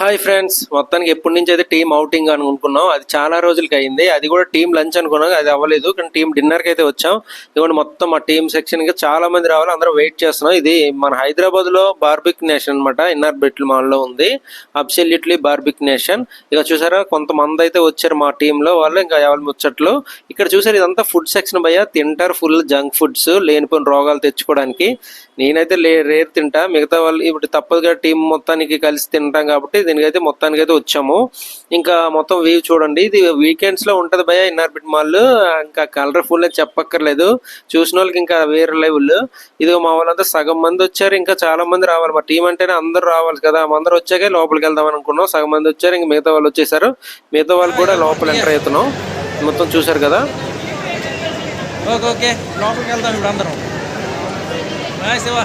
Hi friends మొత్తానికి ఎప్పటి నుంచి అయితే టీం అవుటింగ్ అని అనుకున్నాం అది చాలా రోజులకి అయింది. అది కూడా టీం లంచ్ అనుకున్నాం అది అవ్వలేదు. కానీ టీం డిన్నర్కి అయితే వచ్చాం. ఇదిగోండి మొత్తం మా టీం సెక్షన్కి చాలా మంది రావాలి అందరూ వెయిట్ చేస్తున్నాం. ఇది మన హైదరాబాద్లో బార్బిక్ నేషన్ అనమాట ఇన్నర్ బెట్ల మాల్లో ఉంది. అబ్సల్యూట్లీ బార్బిక్ నేషన్ ఇక చూసారా కొంతమంది అయితే వచ్చారు మా టీంలో లో వాళ్ళు ఇంకా ఎవరి ముచ్చట్లు. ఇక్కడ చూసారు ఇదంతా ఫుడ్ సెక్షన్ భయ్య. తింటారు ఫుల్ జంక్ ఫుడ్స్ లేనిపోయిన రోగాలు తెచ్చుకోవడానికి. నేనైతే లే రేర్ తింటా. మిగతా వాళ్ళు ఇప్పుడు తప్పదుగా టీం మొత్తానికి కలిసి తింటాం కాబట్టి దీనికైతే మొత్తానికి అయితే వచ్చాము. ఇంకా మొత్తం వ్యూ చూడండి. ఇది వీకెండ్స్లో ఉంటది భయ ఇన్నర్బిట్ మాల్ ఇంకా కలర్ఫుల్ అని చెప్పక్కర్లేదు. చూసిన వాళ్ళకి ఇంకా వేరే లెవెల్ ఇది మా వాళ్ళంతా సగం మంది వచ్చారు. ఇంకా చాలా మంది రావాలి. మా టీం అంటేనే అందరూ రావాలి కదా. అందరూ వచ్చాకే లోపలికి వెళ్దాం అనుకున్నాం. సగం మంది వచ్చారు. ఇంకా మిగతా వాళ్ళు వచ్చేసారు. మిగతా వాళ్ళు కూడా లోపల ఎంటర్ అవుతున్నాం. మొత్తం చూసారు కదా. Okay okay. లోపలికి వెళ్దాం ఇప్పుడు అందరం. బాయ్ శివ.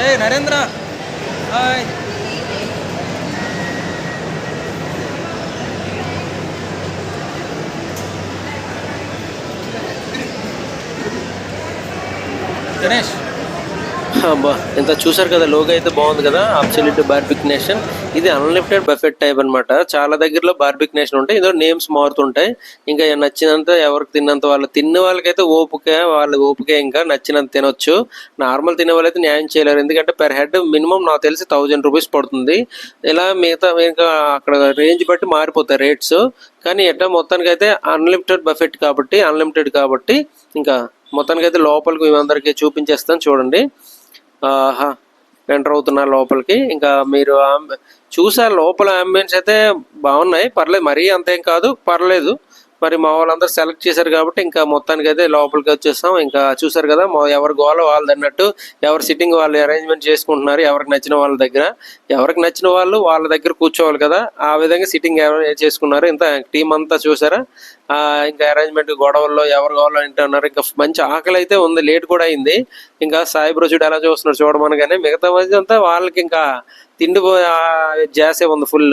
ఏ నరేంద్ర హాయ్ గణేష్ అబ్బా ఇంత చూసారు కదా లోగో అయితే బాగుంది కదా అబ్సల్యూట్ బార్బిక్ నేషన్ ఇది అన్లిమిటెడ్ బఫెట్ టైప్ అన్నమాట. చాలా దగ్గరలో బార్బిక్ నేషన్ ఉంటాయి. ఇందులో నేమ్స్ మారుతుంటాయి. ఇంకా నచ్చినంత ఎవరికి తిన్నంత వాళ్ళు తిన్న వాళ్ళకైతే ఓపిక వాళ్ళ ఓపిక ఇంకా నచ్చినంత తినొచ్చు. నార్మల్ తినే వాళ్ళైతే న్యాయం చేయలేరు. ఎందుకంటే పెర్ హెడ్ మినిమం నాకు తెలిసి థౌజండ్ రూపీస్ పడుతుంది. ఇలా మిగతా ఇంకా అక్కడ రేంజ్ బట్టి మారిపోతాయి రేట్స్ కానీ ఎట్లా మొత్తానికి అయితే అన్లిమిటెడ్ బఫెట్ కాబట్టి అన్లిమిటెడ్ కాబట్టి ఇంకా మొత్తానికి అయితే లోపలికి మేమందరికీ చూపించేస్తాం చూడండి. ఎంటర్ అవుతున్నారు లోపలికి. ఇంకా మీరు చూసారు లోపల అంబియన్స్ అయితే బాగున్నాయి. పర్లేదు మరీ అంతేం కాదు పర్లేదు. మరి మా వాళ్ళందరూ సెలెక్ట్ చేశారు కాబట్టి ఇంకా మొత్తానికి అయితే లోపలికి వచ్చేస్తాం. ఇంకా చూసారు కదా ఎవరి గోల వాళ్ళది అన్నట్టు ఎవరి సిట్టింగ్ వాళ్ళు అరేంజ్మెంట్ చేసుకుంటున్నారు ఎవరికి నచ్చిన వాళ్ళ దగ్గర. ఎవరికి నచ్చిన వాళ్ళు వాళ్ళ దగ్గర కూర్చోవాలి కదా ఆ విధంగా సిట్టింగ్ చేసుకున్నారు. ఇంత టీం అంతా చూసారా ఇంకా అరేంజ్మెంట్ గొడవల్లో ఎవరు కావాలో వింటున్నారు ఇంకా మంచి ఆకలి అయితే ఉంది లేట్ కూడా అయింది. ఇంకా సాయి బ్రోచుడు ఎలా చూస్తున్నారు చూడమనగానే మిగతా మంది అంతా వాళ్ళకి ఇంకా తిండి పో- జాసే ఉంది ఫుల్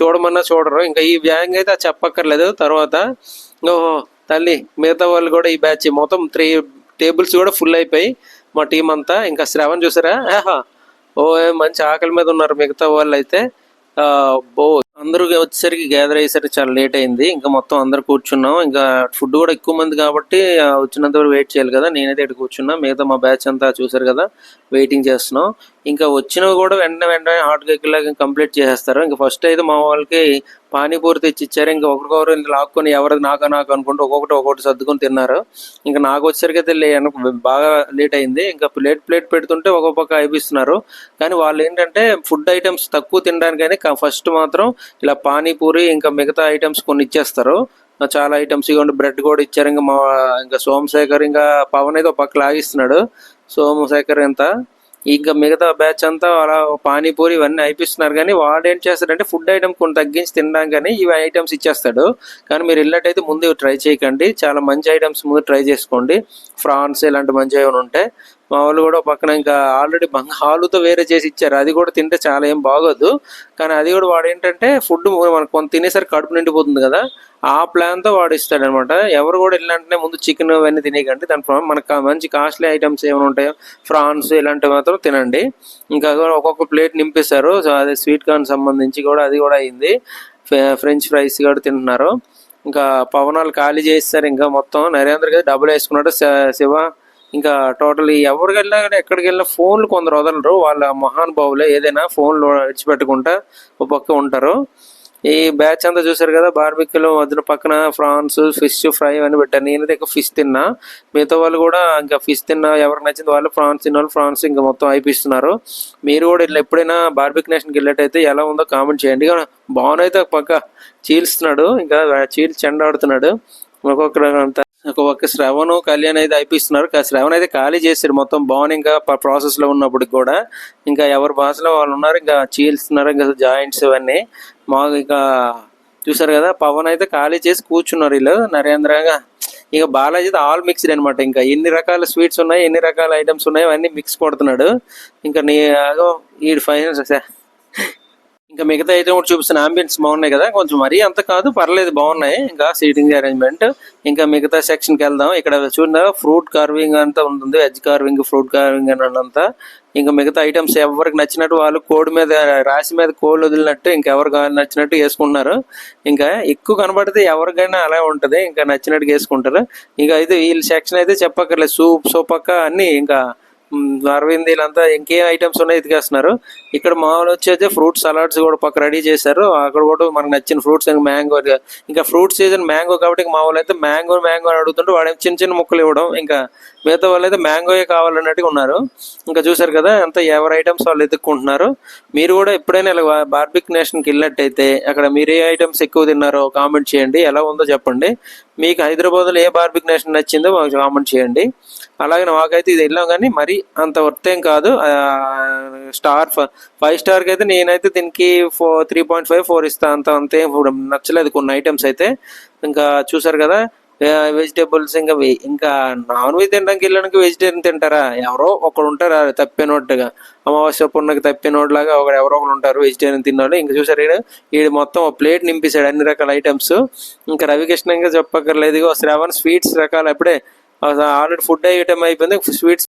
చూడమన్నా చూడరు. ఇంకా ఈ బ్యాంక్ అయితే చెప్పక్కర్లేదు. తర్వాత ఓహో తల్లి మిగతా వాళ్ళు కూడా ఈ బ్యాచ్ మొత్తం త్రీ టేబుల్స్ కూడా ఫుల్ అయిపోయి మా టీం అంతా ఇంకా శ్రవణ్ చూసారా? ఆహా ఓ మంచి ఆకలి మీద ఉన్నారు మిగతా వాళ్ళు అయితే. బో అందరూ వచ్చేసరికి గ్యాదర్ అయ్యేసరికి చాలా లేట్ అయింది. ఇంకా మొత్తం అందరు కూర్చున్నాం. ఇంకా ఫుడ్ కూడా ఎక్కువ మంది కాబట్టి వచ్చినంత వరకు వెయిట్ చేయాలి కదా. నేనైతే ఇక్కడ కూర్చున్నా. మిగతా మా బ్యాచ్ అంతా చూసారు కదా. వెయిటింగ్ చేస్తున్నాం. ఇంకా వచ్చినవి కూడా వెంటనే వెంటనే హాట్ కేక్ లాగా కంప్లీట్ చేసేస్తారు. ఇంకా ఫస్ట్ అయితే మా వాళ్ళకి పానీపూరి తెచ్చి ఇచ్చారు ఇంకా ఒకరికొకరు ఇంక లాక్కొని ఎవరిది నాకా నాకు అనుకుంటూ ఒక్కొక్కటి ఒక్కొక్కటి సర్దుకొని తిన్నారు. ఇంకా నాకు వచ్చేసరికి అయితే బాగా లేట్ అయింది. ఇంకా ప్లేట్ ప్లేట్ పెడుతుంటే ఒక్కొక్క పక్క అయిపిస్తున్నారు. కానీ వాళ్ళు ఏంటంటే ఫుడ్ ఐటమ్స్ తక్కువ తినడానికని ఫస్ట్ మాత్రం ఇలా పానీపూరి ఇంకా మిగతా ఐటమ్స్ కొన్ని ఇచ్చేస్తారు. చాలా ఐటమ్స్ ఇవ్వండి బ్రెడ్ కూడా ఇచ్చారు. ఇంకా మా ఇంకా సోమశేఖర్ ఇంకా పవన్ అయితే ఒక పక్క లాగిస్తున్నాడు సోమశేఖర్ ఎంత? ఇంకా మిగతా బ్యాచ్ అంతా అలా పానీపూరి ఇవన్నీ అయిపిస్తున్నారు. కానీ వాడు ఏం చేస్తాడంటే ఫుడ్ ఐటమ్ కొన్ని తగ్గించి తినడం కానీ ఇవి ఐటమ్స్ ఇచ్చేస్తాడు. కానీ మీరు వెళ్ళినట్టయితే ముందు ట్రై చేయకండి. చాలా మంచి ఐటమ్స్ ముందు ట్రై చేసుకోండి. ఫ్రాన్స్ ఇలాంటి మంచి ఏమైనా ఉంటాయి మా వాళ్ళు కూడా పక్కన ఇంకా ఆల్రెడీ హాలుతో వేరే చేసి ఇచ్చారు. అది కూడా తింటే చాలా ఏం బాగోదు. కానీ అది కూడా వాడు ఏంటంటే ఫుడ్ మనకు కొంత తినేసరికి కడుపు నిండిపోతుంది కదా. ఆ ప్లాన్తో వాడు ఇస్తాడు అనమాట ఎవరు కూడా వెళ్ళాలంటే ముందు చికెన్ అవన్నీ తినేయకండి. దాని ప్ర- మనకు మంచి కాస్ట్లీ ఐటమ్స్ ఏమైనా ఉంటాయో ఫ్రాన్స్ ఇలాంటివి మాత్రం తినండి. ఇంకా ఒక్కొక్క ప్లేట్ నింపేశారు. సో అదే స్వీట్ కార్న్ సంబంధించి కూడా అది కూడా అయింది. ఫ్రెంచ్ ఫ్రైస్ కూడా తింటున్నారు. ఇంకా పవనాలు ఖాళీ చేస్తారు ఇంకా మొత్తం. నరేంద్ర గారు డబ్బులు వేసుకున్నాడు. శివ ఇంకా టోటల్ ఎవరికి వెళ్ళినా కానీ ఎక్కడికి వెళ్ళినా ఫోన్లు కొందరు వదలరు. వాళ్ళ మహానుభావులే ఏదైనా ఫోన్లు విడిచిపెట్టుకుంటా ఒక పక్క ఉంటారు. ఈ బ్యాచ్ అంతా చూసారు కదా బార్బిక్యూలో మధ్యన పక్కన ఫ్రాన్స్ ఫిష్ ఫ్రై అని పెట్టాను నేనైతే ఇంకా ఫిష్ తిన్నా. మిగతా వాళ్ళు కూడా ఇంకా ఫిష్ తిన్నా ఎవరికి నచ్చింది వాళ్ళు ఫ్రాన్స్ తిన్న వాళ్ళు ఫ్రాన్స్ ఇంకా మొత్తం అయిపిస్తున్నారు. మీరు కూడా ఇట్లా ఎప్పుడైనా బార్బిక్ నేషన్కి వెళ్ళేటైతే ఎలా ఉందో కామెంట్ చేయండి. ఇక ఒక పక్క చీల్స్తున్నాడు. ఇంకా చీల్చి చెండాడుతున్నాడు. ఒక్కొక్కరు అంతా ఒక పక్క శ్రవణ్ కళ్యాణ్ అయితే అయిపిస్తున్నారు. కా- శ్రవణ్ అయితే ఖాళీ చేశారు. మొత్తం బాగున్ ఇంకా ప్రాసెస్లో కూడా. ఇంకా ఎవరి భాషలో వాళ్ళు ఉన్నారు ఇంకా చీల్స్తున్నారు ఇంకా జాయింట్స్ ఇవన్నీ మాకు ఇంకా చూసారు కదా పవన్ అయితే ఖాళీ చేసి కూర్చున్నారు వీళ్ళు. నరేంద్రగా ఇక బాలాజీ ఆల్ మిక్స్డ్ అనమాట ఇంకా ఎన్ని రకాల స్వీట్స్ ఉన్నాయి ఎన్ని రకాల ఐటమ్స్ ఉన్నాయి అవన్నీ మిక్స్ కొడుతున్నాడు. ఇంకా నీ ఈ ఫైనల్ ఇంకా మిగతా అయితే కూడా చూపిస్తున్న అంబియన్స్ బాగున్నాయి కదా. కొంచెం మరీ అంత కాదు పర్లేదు బాగున్నాయి. ఇంకా సీటింగ్ అరేంజ్మెంట్ ఇంకా మిగతా సెక్షన్కి వెళ్దాం. ఇక్కడ చూడ ఫ్రూట్ కార్వింగ్ అంతా ఉంటుంది వెజ్ కార్వింగ్ ఫ్రూట్ కార్వింగ్ అని అంతా ఇంకా మిగతా ఐటమ్స్ ఎవరికి నచ్చినట్టు వాళ్ళు కోడి మీద రాసి మీద కోళ్ళు వదిలినట్టు ఇంకెవరు నచ్చినట్టు వేసుకుంటున్నారు. ఇంకా ఎక్కువ కనబడితే ఎవరికైనా అలా ఉంటుంది. ఇంకా నచ్చినట్టు వేసుకుంటారు. ఇంకా అయితే వీళ్ళ సెక్షన్ అయితే చెప్పక్కర్లేదు. సూప్ సోపక్క అన్ని ఇంకా అరవింద్ వీళ్ళంతా ఇంకేం ఐటమ్స్ ఉన్నాయి ఎతికేస్తున్నారు ఇక్కడ మామూలు వచ్చేసి ఫ్రూట్ సలాడ్స్ కూడా పక్క రెడీ చేశారు. అక్కడ కూడా మనకు నచ్చిన ఫ్రూట్స్ ఇంకా మ్యాంగో ఇంకా ఫ్రూట్ సీజన్ మ్యాంగో కాబట్టి మామూలు అయితే మ్యాంగో మ్యాంగో అని అడుగుతుంటే వాడు చిన్న చిన్న ముక్కలు ఇవ్వడం. ఇంకా మిగతా వాళ్ళు అయితే మ్యాంగోయే కావాలన్నట్టుగా ఉన్నారు. ఇంకా చూసారు కదా అంత ఎవరి ఐటమ్స్ వాళ్ళు ఎత్తుక్కుంటున్నారు. మీరు కూడా ఎప్పుడైనా ఇలా బార్బిక్ నేషన్కి వెళ్ళినట్టయితే అక్కడ మీరు ఏ ఐటమ్స్ ఎక్కువ తిన్నారో కామెంట్ చేయండి. ఎలా ఉందో చెప్పండి. మీకు హైదరాబాద్లో ఏ బార్బిక్ నేషన్ నచ్చిందో మాకు కామెంట్ చేయండి. అలాగే నాకైతే ఇది వెళ్ళాం కానీ మరీ అంత వర్త్ ఏం కాదు. స్టార్ ఫైవ్ స్టార్కి అయితే నేనైతే దీనికి four three point five four ఇస్తాను అంత అంతే నచ్చలేదు కొన్ని ఐటమ్స్ అయితే. ఇంకా చూసారు కదా వెజిటేబుల్స్ ఇంకా వే- ఇంకా నాన్ వెజ్ తినడానికి వెళ్ళడానికి వెజిటేరియన్ తింటారా? ఎవరో ఒకడు ఉంటారు అది తప్పినట్టుగా అమావాస్య పున్నకి తప్పినోడ్లాగా ఒకడు ఎవరో ఒకరు ఉంటారు వెజిటేరియన్ తిన్నాడు. ఇంకా చూసారు ఈడు ఈడు మొత్తం ప్లేట్ నింపేశాడు అన్ని రకాల ఐటమ్స్ ఇంకా రవికృష్ణ ఇంకా చెప్పక్కర్లేదు. శ్రావణ్ స్వీట్స్ రకాలు అప్పుడే ఆల్రెడీ ఫుడ్ ఐటమ్ అయిపోయింది స్వీట్స్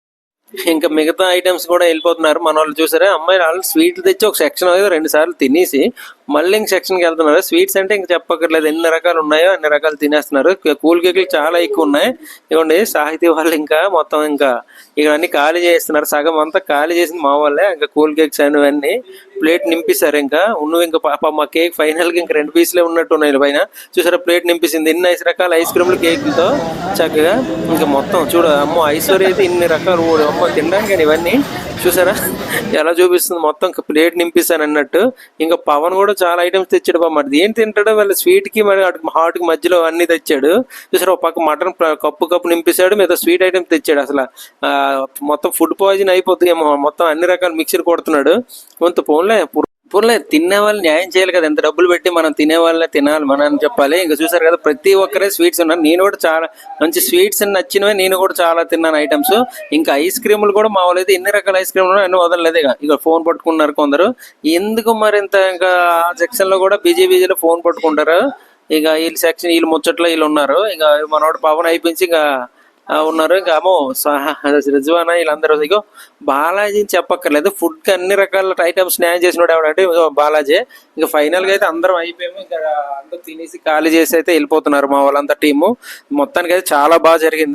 ఇంకా మిగతా ఐటమ్స్ కూడా వెళ్ళిపోతున్నారు. మన వాళ్ళు చూసారా? అమ్మాయిలు వాళ్ళు స్వీట్ తెచ్చి ఒక సెక్షన్ అయితే రెండు సార్లు తినేసి మళ్ళీ ఇంక సెక్షన్కి వెళ్తున్నారు. స్వీట్స్ అంటే ఇంక చెప్పక్కర్లేదు. ఎన్ని రకాలు ఉన్నాయో అన్ని రకాలు తినేస్తున్నారు. కూల్ కేకులు చాలా ఎక్కువ ఉన్నాయి. ఇవ్వండి సాహితీ వాళ్ళు ఇంకా మొత్తం ఇంకా ఇక అన్ని ఖాళీ చేస్తున్నారు. సగం అంతా ఖాళీ చేసింది మా వాళ్ళే. ఇంకా కూల్ కేక్స్ అన్నీ ప్లేట్ నింపిస్తారు ఇంకా. నువ్వు ఇంకా పాప మా కేక్ ఫైనల్గా ఇంకా రెండు పీసులే ఉన్నట్టు ఉన్నాయి పైన. చూసారా ప్లేట్ నింపిసింది. ఇన్ని ఐదు రకాల ఐస్ క్రీమ్లు కేక్లతో చక్కగా ఇంకా మొత్తం చూడ అమ్మో ఐశ్వర్య అయితే ఇన్ని రకాలు అమ్మ అమ్మో తినడానికి ఇవన్నీ చూసారా? ఎలా చూపిస్తుంది? మొత్తం ప్లేట్ నింపిస్తాను అన్నట్టు. ఇంకా పవన్ కూడా చాలా ఐటమ్స్ తెచ్చాడు బాబు. మరి ఏం తింటాడో వాళ్ళ స్వీట్కి మరి హాట్కి మధ్యలో అన్ని తెచ్చాడు. చూసారా ఒక పక్క మటన్ కప్పు కప్పు నింపేశాడు మీద స్వీట్ ఐటమ్ తెచ్చాడు అసలు. మొత్తం ఫుడ్ పాయిజన్ అయిపోతుంది మొత్తం అన్ని రకాల మిక్చర్ కొడుతున్నాడు. కొంత ఫోన్లే పోన్లే తినే వాళ్ళు న్యాయం చేయాలి కదా. ఎంత డబ్బులు పెట్టి మనం తినే వాళ్ళే తినాలి మనం అని చెప్పాలి. ఇంకా చూసారు కదా ప్రతి ఒక్కరే స్వీట్స్ ఉన్నారు. నేను కూడా చాలా మంచి స్వీట్స్ నచ్చినవి నేను కూడా చాలా తిన్నాను ఐటమ్స్ ఇంకా ఐస్ క్రీములు కూడా మా వాళ్ళు ఎన్ని రకాల ఐస్ క్రీములు అన్ని వదలలేదు ఇక. ఇక ఫోన్ పట్టుకున్నారు కొందరు. ఎందుకు మరి ఇంత ఇంకా ఆ సెక్షన్లో కూడా బిజీ బిజీలో ఫోన్ పట్టుకుంటారు? ఇక వీళ్ళు సెక్షన్ వీళ్ళు ముచ్చట్లో వీళ్ళు ఉన్నారు. ఇక మనోడు పవన్ అయిపోయించి ఇంకా ఉన్నారు. ఇంకా అమ్మో రిజ్వానా వీళ్ళందరూ ఇగో బాలాజీ అని చెప్పక్కర్లేదు. ఫుడ్కి అన్ని రకాల ఐటమ్స్ న్యాయం చేసినాడు ఎవడంటే బాలాజీ. ఇంకా ఫైనల్గా అయితే అందరం అయిపోయాము. ఇంకా అందరూ తినేసి ఖాళీ చేసి అయితే వెళ్ళిపోతున్నారు మా వాళ్ళంతా టీము. మొత్తానికి అయితే చాలా బాగా జరిగింది.